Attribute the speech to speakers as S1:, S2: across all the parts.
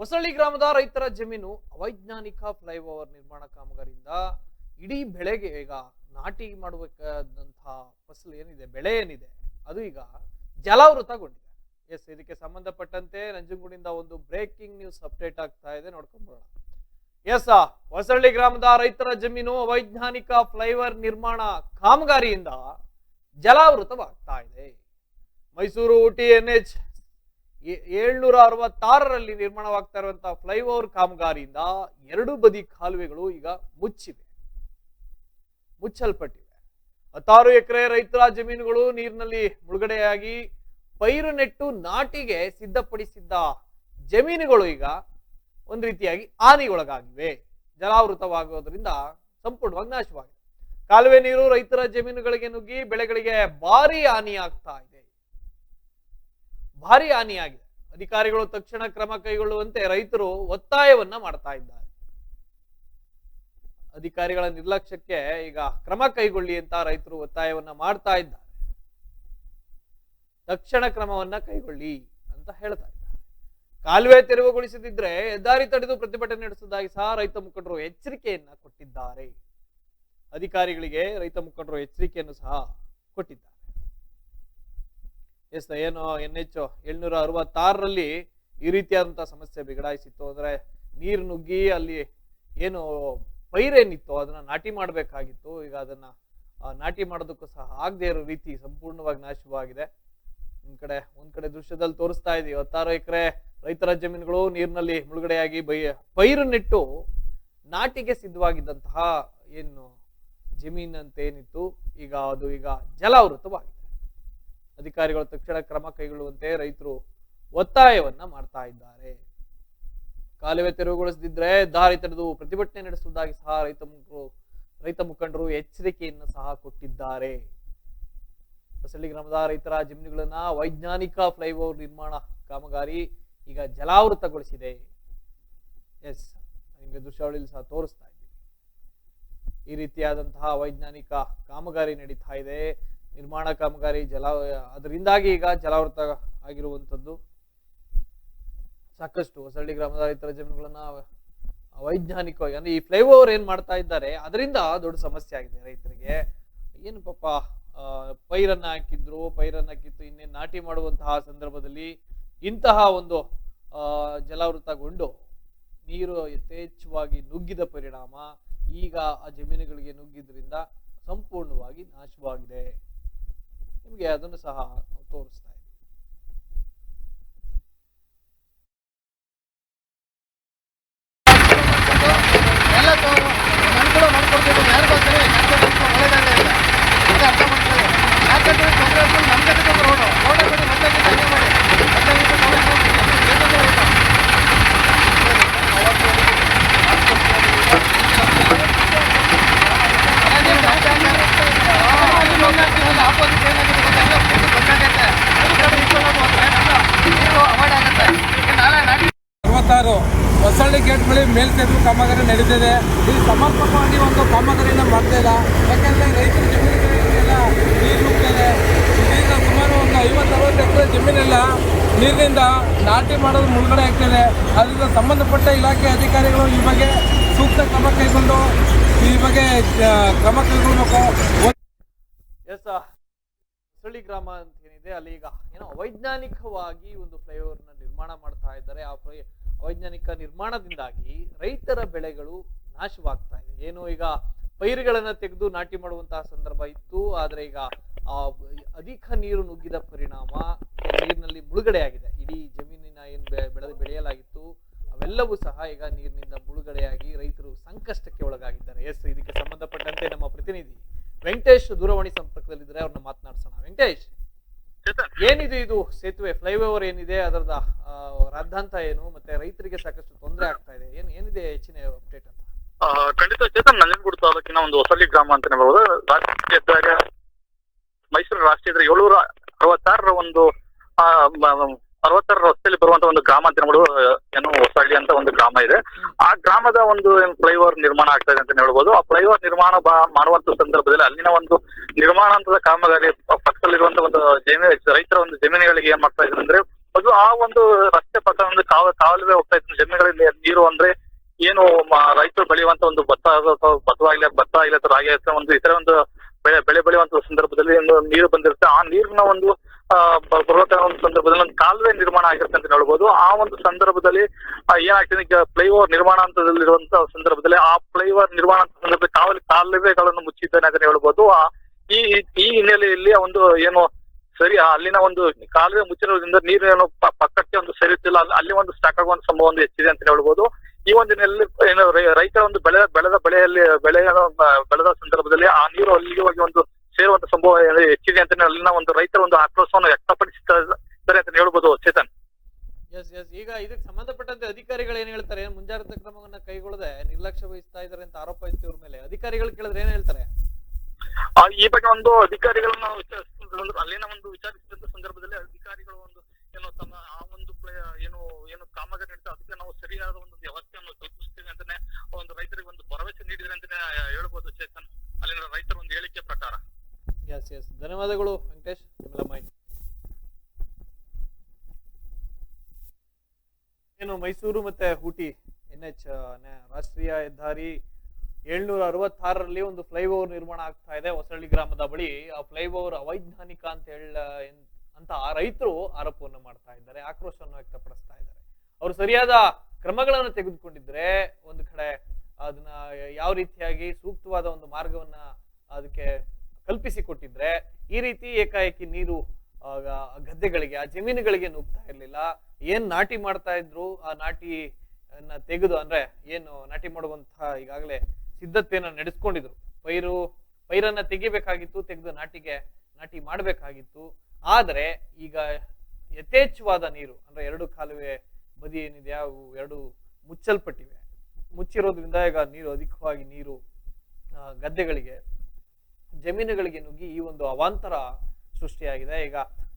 S1: ಹೊಸಳ್ಳಿ ಗ್ರಾಮದ ರೈತರ ಜಮೀನು ಅವೈಜ್ಞಾನಿಕ ಫ್ಲೈಓವರ್ ನಿರ್ಮಾಣ ಕಾಮಗಾರಿಯಿಂದ ಇಡೀ ಬೆಳೆಗೆ ಈಗ ನಾಟಿ ಮಾಡಬೇಕಾದಂತಹ ಫಸಲು ಏನಿದೆ, ಬೆಳೆ ಏನಿದೆ, ಅದು ಈಗ ಜಲಾವೃತಗೊಂಡಿದೆ. ಎಸ್, ಇದಕ್ಕೆ ಸಂಬಂಧಪಟ್ಟಂತೆ ನಂಜನಗೂಡಿಂದ ಒಂದು ಬ್ರೇಕಿಂಗ್ ನ್ಯೂಸ್ ಅಪ್ಡೇಟ್ ಆಗ್ತಾ ಇದೆ ನೋಡ್ಕೊಂಡ್ಬರೋಣ ಎಸ್, ಹೊಸಳ್ಳಿ ಗ್ರಾಮದ ರೈತರ ಜಮೀನು ಅವೈಜ್ಞಾನಿಕ ಫ್ಲೈಓವರ್ ನಿರ್ಮಾಣ ಕಾಮಗಾರಿಯಿಂದ ಜಲಾವೃತವಾಗ್ತಾ ಇದೆ. ಮೈಸೂರು ಊಟಿ ಎನ್ ಎಚ್ ಏಳ್ನೂರ ಅರವತ್ತಾರರಲ್ಲಿ ನಿರ್ಮಾಣವಾಗ್ತಾ ಇರುವಂತಹ ಫ್ಲೈಓವರ್ ಕಾಮಗಾರಿಯಿಂದ ಎರಡು ಬದಿ ಕಾಲುವೆಗಳು ಈಗ ಮುಚ್ಚಿವೆ. ಮುಚ್ಚಲ್ಪಟ್ಟಿವೆ. ಹತ್ತಾರು ಎಕರೆ ರೈತರ ಜಮೀನುಗಳು ನೀರಿನಲ್ಲಿ ಮುಳುಗಡೆಯಾಗಿ ಪೈರು ನೆಟ್ಟು ನಾಟಿಗೆ ಸಿದ್ಧಪಡಿಸಿದ್ದ ಜಮೀನುಗಳು ಈಗ ಒಂದು ರೀತಿಯಾಗಿ ಹಾನಿಗೊಳಗಾಗಿವೆ. ಜಲಾವೃತವಾಗುವುದರಿಂದ ಸಂಪೂರ್ಣವಾಗಿ ನಾಶವಾಗಿದೆ. ಕಾಲುವೆ ನೀರು ರೈತರ ಜಮೀನುಗಳಿಗೆ ನುಗ್ಗಿ ಬೆಳೆಗಳಿಗೆ ಭಾರಿ ಹಾನಿಯಾಗ್ತಾ ಇದೆ. ಭಾರಿ ಹಾನಿಯಾಗಿದೆ. ಅಧಿಕಾರಿಗಳು ತಕ್ಷಣ ಕ್ರಮ ಕೈಗೊಳ್ಳುವಂತೆ ರೈತರು ಒತ್ತಾಯವನ್ನ ಮಾಡ್ತಾ ಇದ್ದಾರೆ. ಅಧಿಕಾರಿಗಳ ನಿರ್ಲಕ್ಷ್ಯಕ್ಕೆ ಈಗ ಕ್ರಮ ಕೈಗೊಳ್ಳಿ ಅಂತ ರೈತರು ಒತ್ತಾಯವನ್ನ ಮಾಡ್ತಾ ಇದ್ದಾರೆ. ತಕ್ಷಣ ಕ್ರಮವನ್ನ ಕೈಗೊಳ್ಳಿ ಅಂತ ಹೇಳ್ತಾ ಇದ್ದಾರೆ. ಕಾಲುವೆ ತೆರವುಗೊಳಿಸದಿದ್ರೆ ಹೆದ್ದಾರಿ ತಡೆದು ಪ್ರತಿಭಟನೆ ನಡೆಸುವುದಾಗಿ ಸಹ ರೈತ ಮುಖಂಡರು ಎಚ್ಚರಿಕೆಯನ್ನ ಕೊಟ್ಟಿದ್ದಾರೆ. ಅಧಿಕಾರಿಗಳಿಗೆ ರೈತ ಮುಖಂಡರು ಎಚ್ಚರಿಕೆಯನ್ನು ಸಹ ಕೊಟ್ಟಿದ್ದಾರೆ. ಎಸ್, ಏನು ಎನ್ ಎಚ್ ಏಳ್ನೂರ ಅರವತ್ತಾರರಲ್ಲಿ ಈ ರೀತಿಯಾದಂಥ ಸಮಸ್ಯೆ ಬಿಗಡಾಯಿಸಿತ್ತು. ಅಂದರೆ ನೀರು ನುಗ್ಗಿ ಅಲ್ಲಿ ಏನು ಪೈರೇನಿತ್ತು ಅದನ್ನು ನಾಟಿ ಮಾಡಬೇಕಾಗಿತ್ತು. ಈಗ ಅದನ್ನು ನಾಟಿ ಮಾಡೋದಕ್ಕೂ ಸಹ ಆಗದೆ ಇರೋ ರೀತಿ ಸಂಪೂರ್ಣವಾಗಿ ನಾಶವಾಗಿದೆ. ಒಂದು ಕಡೆ ಒಂದು ಕಡೆ ದೃಶ್ಯದಲ್ಲಿ ತೋರಿಸ್ತಾ ಇದೀವಿ. ಹತ್ತಾರು ಎಕರೆ ರೈತರ ಜಮೀನುಗಳು ನೀರಿನಲ್ಲಿ ಮುಳುಗಡೆಯಾಗಿ ಬೈ, ಪೈರು ನೆಟ್ಟು ನಾಟಿಗೆ ಸಿದ್ಧವಾಗಿದ್ದಂತಹ ಏನು ಜಮೀನಂತ ಏನಿತ್ತು ಈಗ ಅದು ಈಗ ಜಲಾವೃತವಾಗಿದೆ ಅಧಿಕಾರಿಗಳು ತಕ್ಷಣ ಕ್ರಮ ಕೈಗೊಳ್ಳುವಂತೆ ರೈತರು ಒತ್ತಾಯವನ್ನ ಮಾಡ್ತಾ ಇದ್ದಾರೆ. ಕಾಲುವೆ ತೆರವುಗೊಳಿಸದಿದ್ರೆ ದಾರಿ ತಡೆದು ಪ್ರತಿಭಟನೆ ನಡೆಸುವುದಾಗಿ ಸಹ ರೈತ ಮುಖರು ರೈತ ಮುಖಂಡರು ಎಚ್ಚರಿಕೆಯನ್ನು ಸಹ ಕೊಟ್ಟಿದ್ದಾರೆ. ಹೊಸಳ್ಳಿ ಗ್ರಾಮದ ರೈತರ ಜಮೀನುಗಳನ್ನ ವೈಜ್ಞಾನಿಕ ಫ್ಲೈಓವರ್ ನಿರ್ಮಾಣ ಕಾಮಗಾರಿ ಈಗ ಜಲಾವೃತಗೊಳಿಸಿದೆ. ಎಸ್, ನಿಮಗೆ ದೃಶ್ಯಾವಳಿಯಲ್ಲಿ ಸಹ ತೋರಿಸ್ತಾ ಇದ್ದೀವಿ ಈ ರೀತಿಯಾದಂತಹ ವೈಜ್ಞಾನಿಕ ಕಾಮಗಾರಿ ನಡೀತಾ ಇದೆ. ನಿರ್ಮಾಣ ಕಾಮಗಾರಿ ಜಲ, ಅದರಿಂದಾಗಿ ಈಗ ಜಲಾವೃತ ಆಗಿರುವಂಥದ್ದು. ಸಾಕಷ್ಟು ಹೊಸಳ್ಳಿ ಗ್ರಾಮದ ರೈತರ ಜಮೀನುಗಳನ್ನ ವೈಜ್ಞಾನಿಕವಾಗಿ ಅಂದ್ರೆ ಈ ಫ್ಲೈಓವರ್ ಏನ್ ಮಾಡ್ತಾ ಇದ್ದಾರೆ, ಅದರಿಂದ ದೊಡ್ಡ ಸಮಸ್ಯೆ ಆಗಿದೆ ರೈತರಿಗೆ. ಏನು ಪಾಪ ಪೈರನ್ನು ಹಾಕಿದ್ರು, ಪೈರನ್ನ ಹಾಕಿತ್ತು ಇನ್ನೇನು ನಾಟಿ ಮಾಡುವಂತಹ ಸಂದರ್ಭದಲ್ಲಿ ಇಂತಹ ಒಂದು ಜಲಾವೃತಗೊಂಡು ನೀರು ಯಥೇಚ್ಛವಾಗಿ ನುಗ್ಗಿದ ಪರಿಣಾಮ ಈಗ ಆ ಜಮೀನುಗಳಿಗೆ ನುಗ್ಗಿದ್ರಿಂದ ಸಂಪೂರ್ಣವಾಗಿ ನಾಶವಾಗಿದೆ. ನಿಮಗೆ ಅದನ್ನು ಸಹ ತೋರಿಸ್ತಾ ಇದೆ
S2: ಎಲ್ಲ
S3: ಮೇಲ್ಸೇತುವೆ ಕಾಮಗಾರಿ ನಡೀತಿದೆ ಇದು ಸಮರ್ಪಕವಾಗಿ ಒಂದು ಕಾಮಗಾರಿಯಿಂದ ಮಾಡ್ತಾ ಇಲ್ಲ. ಯಾಕಂದರೆ ರೈತರ ಜಮೀನುಗಳಿಗೆಲ್ಲ ನೀರು ನುಗ್ತದೆ ಇದೀಗ ಸುಮಾರು ಒಂದು ಐವತ್ತು, ಅರವತ್ತು ಎಕರೆ ಜಮೀನೆಲ್ಲ ನೀರಿನಿಂದ ನಾಟಿ ಮಾಡೋದು ಮುಳುಗಡೆ ಆಗ್ತಿದೆ. ಅದರಿಂದ ಸಂಬಂಧಪಟ್ಟ ಇಲಾಖೆ ಅಧಿಕಾರಿಗಳು ಈ ಬಗ್ಗೆ ಸೂಕ್ತ ಕ್ರಮ ಕೈಗೊಂಡು, ಈ ಬಗ್ಗೆ ಕ್ರಮ ಕೈಗೊಳ್ಬೇಕು.
S1: ಎಸ್ ಗ್ರಾಮ ಅಂತ ಏನಿದೆ, ಅಲ್ಲಿ ಈಗ ಏನೋ ವೈಜ್ಞಾನಿಕವಾಗಿ ಒಂದು ಫ್ಲೈಓವರ್ನ ನಿರ್ಮಾಣ ಮಾಡ್ತಾ ಇದ್ದಾರೆ. ಆ ಫ್ಲೈ ಅವೈಜ್ಞಾನಿಕ ನಿರ್ಮಾಣದಿಂದಾಗಿ ರೈತರ ಬೆಳೆಗಳು ನಾಶವಾಗ್ತಾ ಇದೆ. ಏನು ಈಗ ಪೈರುಗಳನ್ನ ತೆಗೆದು ನಾಟಿ ಮಾಡುವಂತಹ ಸಂದರ್ಭ ಇತ್ತು ಆದ್ರೆ ಈಗ ಆ ಅಧಿಕ ನೀರು ನುಗ್ಗಿದ ಪರಿಣಾಮ ನೀರಿನಲ್ಲಿ ಮುಳುಗಡೆಯಾಗಿದೆ ಇಡೀ ಜಮೀನಿನ ಏನು ಬೆಳೆದು ಬೆಳೆಯಲಾಗಿತ್ತು ಅವೆಲ್ಲವೂ ಸಹ ಈಗ ನೀರಿನಿಂದ ಮುಳುಗಡೆಯಾಗಿ ರೈತರು ಸಂಕಷ್ಟಕ್ಕೆ ಒಳಗಾಗಿದ್ದಾರೆ. ಎಸ್ ಇದಕ್ಕೆ ಸಂಬಂಧಪಟ್ಟಂತೆ ನಮ್ಮ ಪ್ರತಿನಿಧಿ ವೆಂಕಟೇಶ್ ದೂರವಾಣಿ ಸಂಪರ್ಕದಲ್ಲಿದ್ದಾರೆ ಅವ್ರನ್ನ ಮಾತನಾಡ್ಸೋಣ. ವೆಂಕಟೇಶ್ ಏನಿದೆ ಇದು ಸೇತುವೆ? ಫ್ಲೈಓವರ್ ಏನಿದೆ? ಅದರದ ರಾದ್ಧಾಂತ ಏನು, ಮತ್ತೆ ರೈತರಿಗೆ ಸಾಕಷ್ಟು ತೊಂದರೆ ಆಗ್ತಾ ಇದೆ. ಏನ್, ಏನಿದೆ ಹೆಚ್ಚಿನ ಅಪ್ಡೇಟ್ ಅಂತ?
S4: ಖಂಡಿತ ಚೇತನ್, ನಂಜನಗೂಡು ತಾಲೂಕಿನ ಒಂದು ಹೊಸಳ್ಳಿ ಗ್ರಾಮ ಅಂತಾನೆ ಹೇಳ್ಬೋದು. ರಾಷ್ಟ್ರೀಯ ಹೆದ್ದಾರಿಯ ಮೈಸೂರು ರಾಷ್ಟ್ರೀಯ ಹೆದ್ದಾರಿ ಏಳ್ನೂರ ಅರವತ್ತಾರರ ಒಂದು ಅರವತ್ತಾರರ ರಸ್ತೆಯಲ್ಲಿ ಬರುವಂತ ಒಂದು ಗ್ರಾಮ ಅಂತ ಹೇಳ್ಬೋದು. ಏನು ಹೊಸಳ್ಳಿ ಅಂತ ಒಂದು ಗ್ರಾಮ ಇದೆ. ಆ ಗ್ರಾಮದ ಒಂದು ಫ್ಲೈಓವರ್ ನಿರ್ಮಾಣ ಆಗ್ತಾ ಇದೆ ಅಂತ ಹೇಳ್ಬೋದು. ಆ ಫ್ಲೈಓವರ್ ನಿರ್ಮಾಣ ಮಾಡುವಂತ ಸಂದರ್ಭದಲ್ಲಿ ಅಲ್ಲಿನ ಒಂದು ನಿರ್ಮಾಣ ಹಂತದ ಕಾಮಗಾರಿ, ಪಕ್ಕದಲ್ಲಿರುವಂತ ಒಂದು ಜಮೀನು ರೈತರ ಒಂದು ಜಮೀನುಗಳಿಗೆ ಏನ್ ಮಾಡ್ತಾ ಇದ್ರು ಅಂದ್ರೆ ಅದು ಆ ಒಂದು ರಸ್ತೆ ಪಕ್ಕ ಒಂದು ಕಾವ ಕಾಲುವೆ ಹೋಗ್ತಾ ಇತ್ತು. ಜಮೀನುಗಳಲ್ಲಿ ನೀರು ಅಂದ್ರೆ ಏನು ರೈತರು ಬೆಳೆಯುವಂತ ಒಂದು ಭತ್ತ ಅಥವಾ ಭತ್ತ ಅಥವಾ ರಾಗಿ ಒಂದು ಇತರ ಒಂದು ಬೆಳೆ ಬೆಳೆ ಬೆಳೆಯುವಂತ ಸಂದರ್ಭದಲ್ಲಿ ಒಂದು ನೀರು ಬಂದಿರುತ್ತೆ. ಆ ನೀರಿನ ಒಂದು ಬರುವಂತ ಒಂದು ಸಂದರ್ಭದಲ್ಲಿ ಒಂದು ಕಾಲುವೆ ನಿರ್ಮಾಣ ಆಗಿರುತ್ತೆ ಅಂತ ಹೇಳ್ಬೋದು. ಆ ಒಂದು ಸಂದರ್ಭದಲ್ಲಿ ಏನಾಗ್ತದೆ ಫ್ಲೈಓವರ್ ನಿರ್ಮಾಣ ಹಂತದಲ್ಲಿರುವಂತ ಸಂದರ್ಭದಲ್ಲಿ ಆ ಫ್ಲೈಓವರ್ ನಿರ್ಮಾಣ ಸಂದರ್ಭದಲ್ಲಿ ಕಾವಲು, ಕಾಲುವೆಗಳನ್ನು ಮುಚ್ಚಿದ್ದಾನೆ ಅಂತ ಹೇಳ್ಬೋದು. ಈ ಈ ಹಿನ್ನೆಲೆಯಲ್ಲಿ ಒಂದು ಏನು ಸರಿ ಅಲ್ಲಿನ ಒಂದು ಕಾಲುವೆ ಮುಚ್ಚಿರೋದ್ರಿಂದ ನೀರು ಏನು ಪಕ್ಕಕ್ಕೆ ಒಂದು ಸರಿಯುತ್ತಿಲ್ಲ ಅಲ್ಲಿ- ಒಂದು ಸ್ಟಾಕ್ ಆಗುವಂತ ಸಂಭವ ಒಂದು ಹೆಚ್ಚಿದೆ ಅಂತ ಹೇಳ್ಬೋದು. ಈ ಒಂದು ನೆಲ್ಲಿ ಏನು ರೈತರ ಒಂದು ಬೆಳೆ ಬೆಳೆದ ಬೆಳೆಯಲ್ಲಿ ಬೆಳೆಯ ಬೆಳೆದ ಸಂದರ್ಭದಲ್ಲಿ ಆ ನೀರು ಅಲ್ಲಿಗೆ ಹೋಗಿ ಒಂದು ಸೇರುವಂತ ಸಂಭವ ಹೆಚ್ಚಿದೆ ಅಂತ ಅಲ್ಲಿನ ಒಂದು ರೈತರ ಒಂದು ಆಕ್ರೋಶವನ್ನು ವ್ಯಕ್ತಪಡಿಸುತ್ತಾರೆ ಅಂತ ಹೇಳ್ಬೋದು ಚೇತನ್.
S1: ಎಸ್ ಎಸ್ ಈಗ ಇದಕ್ಕೆ ಸಂಬಂಧಪಟ್ಟಂತೆ ಅಧಿಕಾರಿಗಳು ಏನ್ ಹೇಳ್ತಾರೆ? ಏನ್ ಮುಂಜಾಗ್ರತಾ ಕ್ರಮವನ್ನ ಕೈಗೊಳ್ಳದೆ ನಿರ್ಲಕ್ಷ್ಯ ವಹಿಸ್ತಾ ಇದ್ದಾರೆ ಅಂತ ಆರೋಪ ಇತ್ತು ಇವ್ರ ಮೇಲೆ. ಅಧಿಕಾರಿಗಳು ಕೇಳಿದ್ರೆ ಏನ್ ಹೇಳ್ತಾರೆ?
S4: ಆ, ಈ ಬಗ್ಗೆ ಒಂದು ಅಧಿಕಾರಿಗಳನ್ನ ಸಂದರ್ಭ- ಅಲ್ಲಿನ ಒಂದು ವಿಚಾರಿಸಿದಂತ ಸಂದರ್ಭದಲ್ಲಿ ಅಧಿಕಾರಿಗಳು ಒಂದು ಏನೋ ತಮ್ಮ ಆ ಒಂದು ಏನು ಏನು ಕಾಮಗಾರಿ ನಡೀತಾ ಅದಕ್ಕೆ ನಾವು ಸರಿಯಾದ ಒಂದು ವ್ಯವಸ್ಥೆಯನ್ನು ಕಲ್ಪಿಸ್ತೀವಿ ಅಂತಾನೆ ಒಂದು ರೈತರಿಗೆ ಒಂದು ಭರವಸೆ ನೀಡಿದ್ರೆ ಅಂತಾನೆ ಹೇಳ್ಬೋದು ಚೇತನ್. ಅಲ್ಲಿನ ರೈತರ ಒಂದು ಹೇಳಿಕೆ ಪ್ರಕಾರ.
S1: ಎಸ್ ಎಸ್ ಧನ್ಯವಾದಗಳು, ವೆಂಕಟೇಶ್, ನಿಮ್ಮೆಲ್ಲ ಮಾಹಿತಿ. ಏನು ಮೈಸೂರು ಮತ್ತೆ ಊಟಿ ಎನ್ ಎಚ್ ರಾಷ್ಟ್ರೀಯ ಹೆದ್ದಾರಿ ಏಳ್ನೂರ ಅರವತ್ತಾರರಲ್ಲಿ ಒಂದು ಫ್ಲೈಓವರ್ ನಿರ್ಮಾಣ ಆಗ್ತಾ ಇದೆ ಹೊಸಳ್ಳಿ ಗ್ರಾಮದ ಬಳಿ. ಆ ಫ್ಲೈಓವರ್ ಅವೈಜ್ಞಾನಿಕ ಅಂತ ಹೇಳ, ಅಂತ ಆ ರೈತರು ಆರೋಪವನ್ನು ಮಾಡ್ತಾ ಇದ್ದಾರೆ, ಆಕ್ರೋಶವನ್ನು ವ್ಯಕ್ತಪಡಿಸ್ತಾ ಇದ್ದಾರೆ. ಅವರು ಸರಿಯಾದ ಕ್ರಮಗಳನ್ನು ತೆಗೆದುಕೊಂಡಿದ್ರೆ ಒಂದು ಕಡೆ ಅದನ್ನ ಯಾವ ರೀತಿಯಾಗಿ ಸೂಕ್ತವಾದ ಒಂದು ಮಾರ್ಗವನ್ನ ಅದಕ್ಕೆ ಕಲ್ಪಿಸಿಕೊಟ್ಟಿದ್ರೆ ಈ ರೀತಿ ಏಕಾಏಕಿ ನೀರು ಗದ್ದೆಗಳಿಗೆ, ಆ ಜಮೀನುಗಳಿಗೆ ನುಗ್ತಾ ಇರಲಿಲ್ಲ. ಏನ್ ನಾಟಿ ಮಾಡ್ತಾ ಇದ್ರು, ಆ ನಾಟಿ ತೆಗೆದು ಅಂದ್ರೆ ಏನು ನಾಟಿ ಮಾಡುವಂತಹ ಈಗಾಗಲೇ ಸಿದ್ಧತೆಯನ್ನ ನಡೆಸ್ಕೊಂಡಿದ್ರು. ಪೈರು, ಪೈರನ್ನ ತೆಗಿಬೇಕಾಗಿತ್ತು, ತೆಗೆದು ನಾಟಿಗೆ, ನಾಟಿ ಮಾಡಬೇಕಾಗಿತ್ತು. ಆದರೆ ಈಗ ಯಥೇಚ್ಛವಾದ ನೀರು, ಅಂದ್ರೆ ಎರಡು ಕಾಲುವೆ ಬದಿ ಏನಿದೆ, ಅವು ಎರಡು ಮುಚ್ಚಲ್ಪಟ್ಟಿವೆ. ಮುಚ್ಚಿರೋದ್ರಿಂದ ಈಗ ನೀರು, ಅಧಿಕವಾಗಿ ನೀರು ಗದ್ದೆಗಳಿಗೆ, ಜಮೀನುಗಳಿಗೆ ನುಗ್ಗಿ ಈ ಒಂದು ಅವಾಂತರ ಸೃಷ್ಟಿಯಾಗಿದೆ. ಈಗ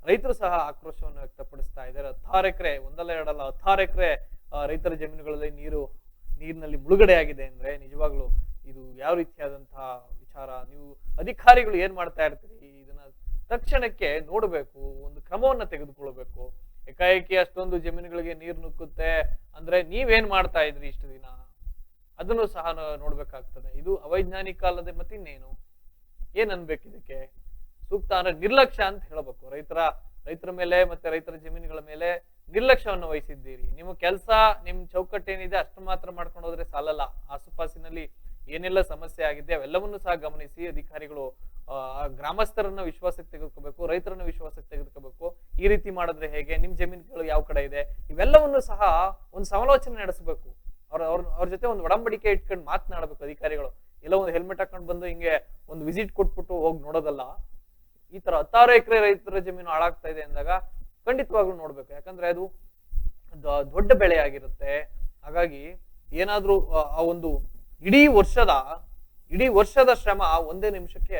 S1: ರೈತರು ಸಹ ಆಕ್ರೋಶವನ್ನು ವ್ಯಕ್ತಪಡಿಸ್ತಾ ಇದ್ದಾರೆ. ಹತ್ತಾರು ಎಕರೆ, ಒಂದಲ್ಲ ಎರಡಲ್ಲ, ಹತ್ತಾರು ಎಕರೆ ರೈತರ ಜಮೀನುಗಳಲ್ಲಿ ನೀರು, ನೀರಿನಲ್ಲಿ ಮುಳುಗಡೆ ಆಗಿದೆ ಅಂದ್ರೆ ನಿಜವಾಗ್ಲೂ ಇದು ಯಾವ ರೀತಿಯಾದಂತಹ ವಿಚಾರ? ನೀವು ಅಧಿಕಾರಿಗಳು ಏನ್ ಮಾಡ್ತಾ ಇರ್ತೀರಿ? ಇದನ್ನ ತಕ್ಷಣಕ್ಕೆ ನೋಡಬೇಕು, ಒಂದು ಕ್ರಮವನ್ನ ತೆಗೆದುಕೊಳ್ಬೇಕು ಏಕಾಏಕಿ ಅಷ್ಟೊಂದು ಜಮೀನುಗಳಿಗೆ ನೀರು ನುಕ್ಕುತ್ತೆ ಅಂದ್ರೆ ನೀವೇನ್ ಮಾಡ್ತಾ ಇದ್ರಿ ಇಷ್ಟು ದಿನ? ಅದನ್ನು ಸಹ ನೋಡ್ಬೇಕಾಗ್ತದೆ. ಇದು ಅವೈಜ್ಞಾನಿಕ ಅಲ್ಲದೆ ಮತ್ತಿನ್ನೇನು? ಏನ್ ಅನ್ಬೇಕು ಇದಕ್ಕೆ? ಸೂಕ್ತ ಅಂದ್ರೆ ನಿರ್ಲಕ್ಷ್ಯ ಅಂತ ಹೇಳಬೇಕು. ರೈತರ ರೈತರ ಮೇಲೆ ಮತ್ತೆ ರೈತರ ಜಮೀನುಗಳ ಮೇಲೆ ನಿರ್ಲಕ್ಷ್ಯವನ್ನು ವಹಿಸಿದ್ದೀರಿ. ನಿಮ್ಮ ಕೆಲಸ ನಿಮ್ ಚೌಕಟ್ಟೇನಿದೆ ಅಷ್ಟು ಮಾತ್ರ ಮಾಡ್ಕೊಂಡು ಹೋದ್ರೆ ಸಾಲಲ್ಲ. ಆಸುಪಾಸಿನಲ್ಲಿ ಏನೆಲ್ಲ ಸಮಸ್ಯೆ ಆಗಿದೆ ಅವೆಲ್ಲವನ್ನು ಸಹ ಗಮನಿಸಿ ಅಧಿಕಾರಿಗಳು ಗ್ರಾಮಸ್ಥರನ್ನ ವಿಶ್ವಾಸಕ್ಕೆ ತೆಗೆದುಕೋಬೇಕು, ರೈತರನ್ನ ವಿಶ್ವಾಸಕ್ಕೆ ತೆಗೆದುಕೋಬೇಕು. ಈ ರೀತಿ ಮಾಡಿದ್ರೆ ಹೇಗೆ, ನಿಮ್ ಜಮೀನುಗಳು ಯಾವ ಕಡೆ ಇದೆ, ಇವೆಲ್ಲವನ್ನು ಸಹ ಒಂದು ಸಮಾಲೋಚನೆ ನಡೆಸಬೇಕು. ಅವ್ರ ಅವ್ರ ಅವ್ರ ಜೊತೆ ಒಂದು ಒಡಂಬಡಿಕೆ ಇಟ್ಕೊಂಡು ಮಾತನಾಡಬೇಕು ಅಧಿಕಾರಿಗಳು. ಎಲ್ಲ ಒಂದು ಹೆಲ್ಮೆಟ್ ಹಾಕೊಂಡು ಬಂದು ಹಿಂಗೆ ಒಂದು ವಿಸಿಟ್ ಕೊಟ್ಬಿಟ್ಟು ಹೋಗಿ ನೋಡೋದಲ್ಲ, ಈ ತರ ಹತ್ತಾರು ಎಕರೆ ರೈತರ ಜಮೀನು ಹಾಳಾಗ್ತಾ ಇದೆ ಅಂದಾಗ ಖಂಡಿತವಾಗ್ಲೂ ನೋಡ್ಬೇಕು. ಯಾಕಂದ್ರೆ ಅದು ದೊಡ್ಡ ಬೆಳೆ ಆಗಿರುತ್ತೆ. ಹಾಗಾಗಿ ಏನಾದ್ರೂ ಆ ಒಂದು ಇಡೀ ವರ್ಷದ ಇಡೀ ವರ್ಷದ ಶ್ರಮ ಒಂದೇ ನಿಮಿಷಕ್ಕೆ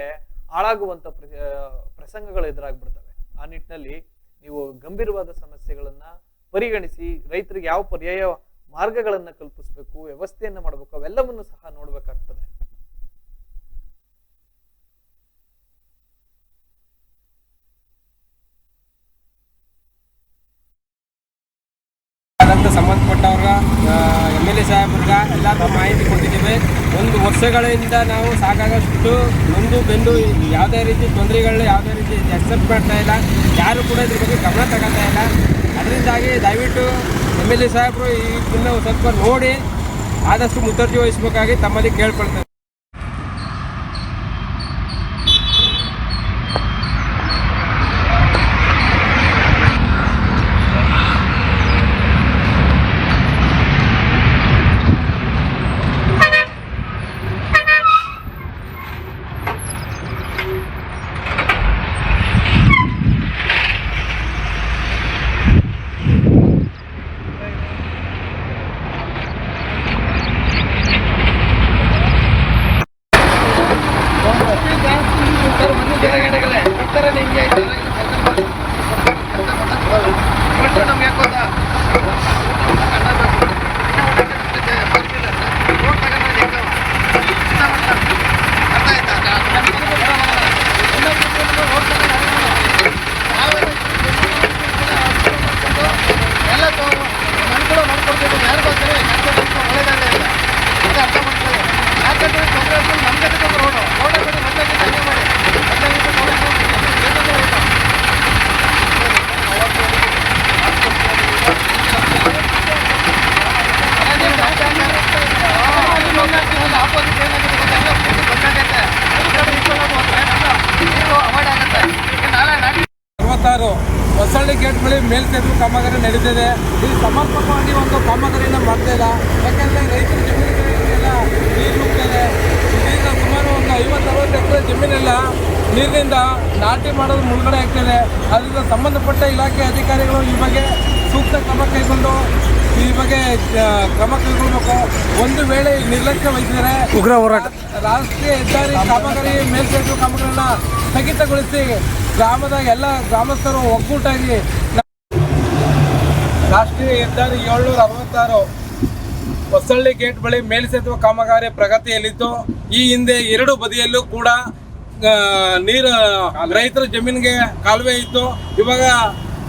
S1: ಹಾಳಾಗುವಂತ ಪ್ರಸಂಗಗಳು ಎದುರಾಗ್ಬಿಡ್ತವೆ. ಆ ನಿಟ್ಟಿನಲ್ಲಿ ನೀವು ಗಂಭೀರವಾದ ಸಮಸ್ಯೆಗಳನ್ನ ಪರಿಗಣಿಸಿ, ರೈತರಿಗೆ ಯಾವ ಪರ್ಯಾಯ ಮಾರ್ಗಗಳನ್ನ ಕಲ್ಪಿಸಬೇಕು, ವ್ಯವಸ್ಥೆಯನ್ನ ಮಾಡಬೇಕು, ಅವೆಲ್ಲವನ್ನು ಸಹ ನೋಡ್ಬೇಕಾಗ್ತದೆ.
S3: ಸಂಬಂಧಪಟ್ಟವ್ರ ಎಂ ಎಲ್ ಎ ಸಾಹೇಬ್ರಿಗೆ ಎಲ್ಲರಿಗೂ ಮಾಹಿತಿ ಕೊಟ್ಟಿದ್ದೇವೆ. ಒಂದು ವರ್ಷಗಳಿಂದ ನಾವು ಸಾಕಾಗಷ್ಟು ಒಂದು ಬೆಂದು ಯಾವುದೇ ರೀತಿ ತೊಂದರೆಗಳನ್ನ ಯಾವುದೇ ರೀತಿ ಅಕ್ಸೆಪ್ಟ್ ಮಾಡ್ತಾ ಇಲ್ಲ. ಯಾರು ಕೂಡ ಇದ್ರ ಬಗ್ಗೆ ಗಮನ ತಗೋತಾ ಇಲ್ಲ. ಅದರಿಂದಾಗಿ ದಯವಿಟ್ಟು ಎಂ ಎಲ್ ಎ ಸಾಹೇಬರು ಈ ಸ್ವಲ್ಪ ನೋಡಿ ಆದಷ್ಟು ಮುತರ್ಜಿ ವಹಿಸಬೇಕಾಗಿ ತಮ್ಮಲ್ಲಿ ಕೇಳ್ಕೊಳ್ತೇವೆ. ಸರ್ ಬಳಿ ಮೇಲ್ಸೇತುವೆ ಕಾಮಗಾರಿ ನಡೀತಿದೆ. ಇದು ಸಮರ್ಪಕವಾಗಿ ಒಂದು ಕಾಮಗಾರಿಯನ್ನು ಮಾಡ್ತಾ ಇಲ್ಲ. ಯಾಕಂದ್ರೆ ರೈತರ ಜಮೀನುಗಳಿಗೆಲ್ಲ ನೀರು ನುಗ್ತದೆ ಇದೀಗ ಸುಮಾರು ಒಂದು ಐವತ್ತು ಅರವತ್ತು ಎಕರೆ ಜಮೀನೆಲ್ಲ ನೀರಿನಿಂದ ನಾಟಿ ಮಾಡೋದು ಮುಳುಗಡೆ ಆಗ್ತದೆ. ಅದರಿಂದ ಸಂಬಂಧಪಟ್ಟ ಇಲಾಖೆ ಅಧಿಕಾರಿಗಳು ಈ ಬಗ್ಗೆ ಸೂಕ್ತ ಕ್ರಮ ಕೈಗೊಂಡು ಈ ಬಗ್ಗೆ ಕ್ರಮ ಕೈಗೊಳ್ಬೇಕು. ಒಂದು ವೇಳೆ ನಿರ್ಲಕ್ಷ್ಯ ವಹಿಸಿದರೆ ಉಗ್ರ ಹೋರಾಟ. ರಾಷ್ಟ್ರೀಯ ಹೆದ್ದಾರಿ ಕಾಮಗಾರಿ ಮೇಲ್ಸೇತುವೆ ಕಾಮಗಾರಿನ ಸ್ಥಗಿತಗೊಳಿಸಿ ಗ್ರಾಮದ ಎಲ್ಲ ಗ್ರಾಮಸ್ಥರು ಒಗ್ಗೂಟಾಗಿ ರಾಷ್ಟ್ರೀಯ ಹೆದ್ದಾರಿ ಏಳ್ನೂರ ಅರವತ್ತಾರು ಹೊಸಳ್ಳಿ ಗೇಟ್ ಬಳಿ ಮೇಲ್ಸೇತುವೆ ಕಾಮಗಾರಿ ಪ್ರಗತಿಯಲ್ಲಿತ್ತು ಈ ಹಿಂದೆ ಎರಡು ಬದಿಯಲ್ಲೂ ಕೂಡ ನೀರು ರೈತರ ಜಮೀನಿಗೆ ಕಾಲುವೆ ಇತ್ತು. ಇವಾಗ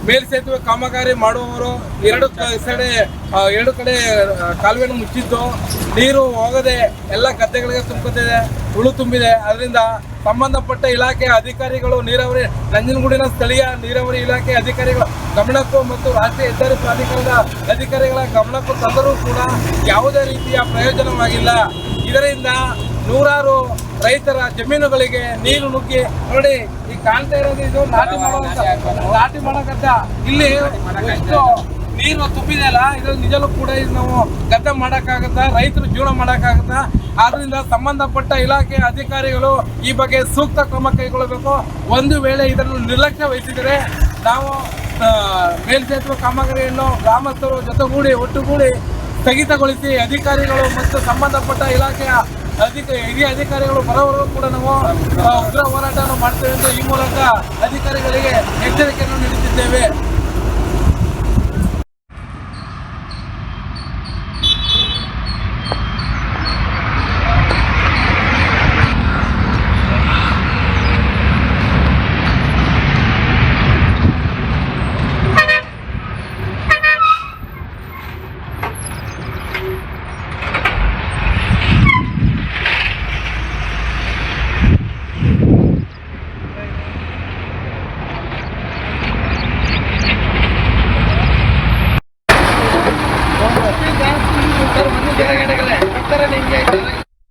S3: ಮೇಲ್ಸೇತುವೆ ಕಾಮಗಾರಿ ಮಾಡುವವರು ಎರಡು ಕಡೆ ಎರಡು ಕಡೆ ಕಾಲುವೆಯನ್ನು ಮುಚ್ಚಿದ್ದು, ನೀರು ಹೋಗದೆ ಎಲ್ಲ ಗದ್ದೆಗಳಿಗೆ ತುಂಬುತ್ತಿದೆ ಹುಳು ತುಂಬಿದೆ. ಅದರಿಂದ ಸಂಬಂಧಪಟ್ಟ ಇಲಾಖೆ ಅಧಿಕಾರಿಗಳು, ನೀರಾವರಿ, ನಂಜನಗೂಡಿನ ಸ್ಥಳೀಯ ನೀರಾವರಿ ಇಲಾಖೆ ಅಧಿಕಾರಿಗಳು ಗಮನಕ್ಕೂ ಮತ್ತು ರಾಷ್ಟ್ರೀಯ ಹೆದ್ದಾರಿ ಪ್ರಾಧಿಕಾರದ ಅಧಿಕಾರಿಗಳ ಗಮನಕ್ಕೂ ತಂದರೂ ಕೂಡ ಯಾವುದೇ ರೀತಿಯ ಪ್ರಯೋಜನವಾಗಿಲ್ಲ. ಇದರಿಂದ ನೂರಾರು ರೈತರ ಜಮೀನುಗಳಿಗೆ ನೀರು ನುಗ್ಗಿ, ನೋಡಿ, ಈ ಕಾಣ್ತಾ ಇರೋದು ಇದು ನಾಟಿ ಮಾಡುವಂತ ನಾಟಿ ಮಾಡೋಕಂತ ಇಲ್ಲಿ ನೀರು ತುಂಬಿದೆ ಅಲ್ಲ ಇದು ನಿಜಲೂ ಕೂಡ ಇದು ನಾವು ಗದ್ದೆ ಮಾಡೋಕ್ಕಾಗತ್ತಾ, ರೈತರು ಜೀವನ ಮಾಡೋಕ್ಕಾಗತ್ತಾ? ಆದ್ರಿಂದ ಸಂಬಂಧಪಟ್ಟ ಇಲಾಖೆ ಅಧಿಕಾರಿಗಳು ಈ ಬಗ್ಗೆ ಸೂಕ್ತ ಕ್ರಮ ಕೈಗೊಳ್ಳಬೇಕು. ಒಂದು ವೇಳೆ ಇದನ್ನು ನಿರ್ಲಕ್ಷ್ಯ ವಹಿಸಿದರೆ ನಾವು ಮೇಲ್ಸೇತುವೆ ಕಾಮಗಾರಿಯನ್ನು ಗ್ರಾಮಸ್ಥರು ಜೊತೆಗೂಡಿ, ಒಟ್ಟುಗೂಡಿ ಸ್ಥಗಿತಗೊಳಿಸಿ ಅಧಿಕಾರಿಗಳು ಮತ್ತು ಸಂಬಂಧಪಟ್ಟ ಇಲಾಖೆಯ ಅಧಿಕ ಹಿರಿಯ ಅಧಿಕಾರಿಗಳು ಬರೋವರೆಗೂ ಕೂಡ ನಾವು ಉಗ್ರ ಹೋರಾಟವನ್ನು ಮಾಡ್ತೇವೆ ಎಂದು ಈ ಮೂಲಕ ಅಧಿಕಾರಿಗಳಿಗೆ ಎಚ್ಚರಿಕೆಯನ್ನು ನೀಡುತ್ತಿದ್ದೇವೆ.